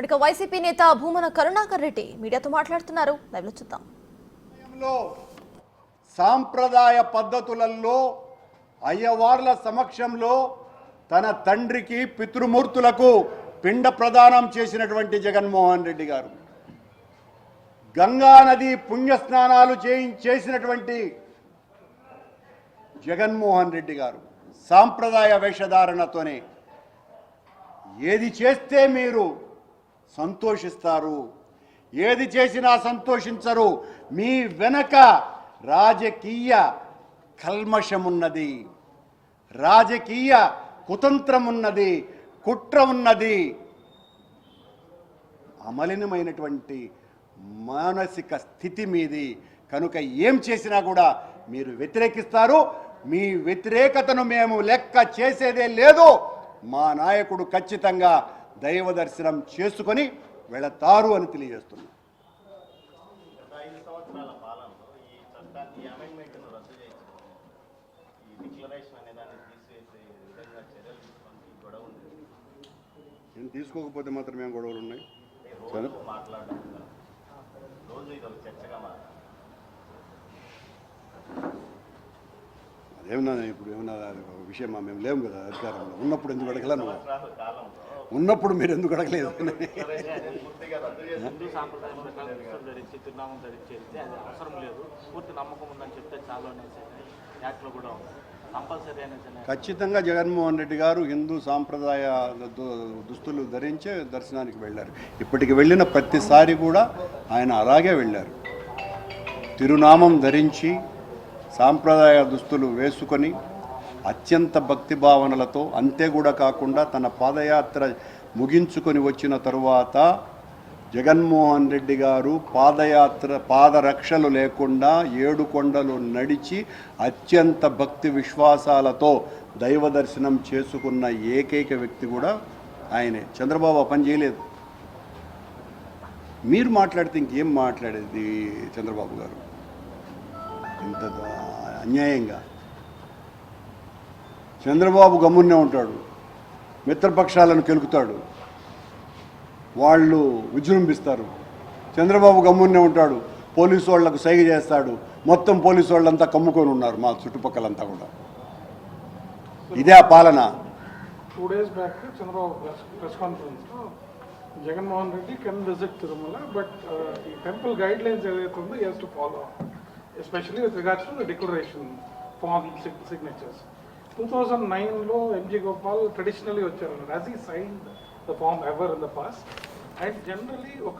ఇప్పటిక YCP నేత భూమన కరుణాకర్ రెడ్డి మీడియాతో మాట్లాడుతున్నారు. చూద్దాం. సాంప్రదాయ పద్ధతులలో అయ్యవార్ల సమక్షంలో తన తండ్రికి పితృమూర్తులకు పిండ ప్రదానం చేసినటువంటి జగన్మోహన్ రెడ్డి గారు. గంగా నది పుణ్యస్నానాలు చేయి చేసినటువంటి జగన్మోహన్ రెడ్డి గారు సాంప్రదాయ వేషధారణతోనే ఏది చేస్తే మీరు సంతోషిస్తారు. ఏది చేసినా సంతోషించరు. మీ వెనక రాజకీయ కల్మషమున్నది. రాజకీయ కుతంత్రం ఉన్నది కుట్ర ఉన్నది. అమలినమైనటువంటి మానసిక స్థితి మీది. కనుక ఏం చేసినా కూడా మీరు వ్యతిరేకిస్తారు. మీ వ్యతిరేకతను మేము లెక్క చేసేదే లేదు. మా నాయకుడు ఖచ్చితంగా దైవ దర్శనం చేసుకొని వెళతారు అని తెలియజేస్తున్నాం. గత ఐదు సంవత్సరాల పాలనలో ఈ చట్టాన్ని ఈ అమెండ్మెంట్ను అనే దాన్ని విధంగా చర్యలు గొడవ ఉంది నేను తీసుకోకపోతే మాత్రం ఏం గొడవలు ఉన్నాయి అంటే ఏమన్నా ఇప్పుడు ఏమన్నా విషయం మేము లేము కదా అధికారంలో. ఉన్నప్పుడు ఎందుకు అడగలా నువ్వు? ఉన్నప్పుడు మీరు ఎందుకు అడగలేదు? ఖచ్చితంగా జగన్మోహన్ రెడ్డి గారు హిందూ సాంప్రదాయ దు- దుస్తులు ధరించే దర్శనానికి వెళ్ళారు. ఇప్పటికి వెళ్ళిన ప్రతిసారి కూడా ఆయన అలాగే వెళ్ళారు. తిరునామం ధరించి సాంప్రదాయ దుస్తులు వేసుకొని అత్యంత భక్తి భావనలతో అంతే కూడా కాకుండా తన పాదయాత్ర ముగించుకొని వచ్చిన తరువాత జగన్మోహన్ రెడ్డి గారు పాదయాత్ర పాదరక్షలు లేకుండా ఏడు కొండలు నడిచి అత్యంత భక్తి విశ్వాసాలతో దైవ దర్శనం చేసుకున్న ఏకైక వ్యక్తి కూడా ఆయనే. చంద్రబాబు పనిచేయలేదు పని చేయలేదు. మీరు మాట్లాడితే ఇంకేం మాట్లాడేది చంద్రబాబు గారు? ఇంత అన్యాయంగా. చంద్రబాబు గమ్మున్నే ఉంటాడు. మిత్రపక్షాలను కెలుకుతాడు. వాళ్ళు విజృంభిస్తారు. చంద్రబాబు గమ్మున్నే ఉంటాడు. పోలీసు వాళ్ళకు సైగ చేస్తాడు. మొత్తం పోలీసు వాళ్ళంతా కమ్ముకొని ఉన్నారు మా చుట్టుపక్కలంతా కూడా. ఇదే ఆ పాలన. Two days back Chandrababu press press కాన్ఫరెన్స్లో Jaganmohan Reddy can visit Tirumala but uh, ఈ టెంపుల్ గైడ్ లైన్స్ ఏదైతే ఉందో to follow especially with regards to the declaration form signatures two thousand నైన్లో ఎంజీ గోపాల్ ట్రెడిషనల్లీ వచ్చారు as he sign the form ever in the past and generally ఒక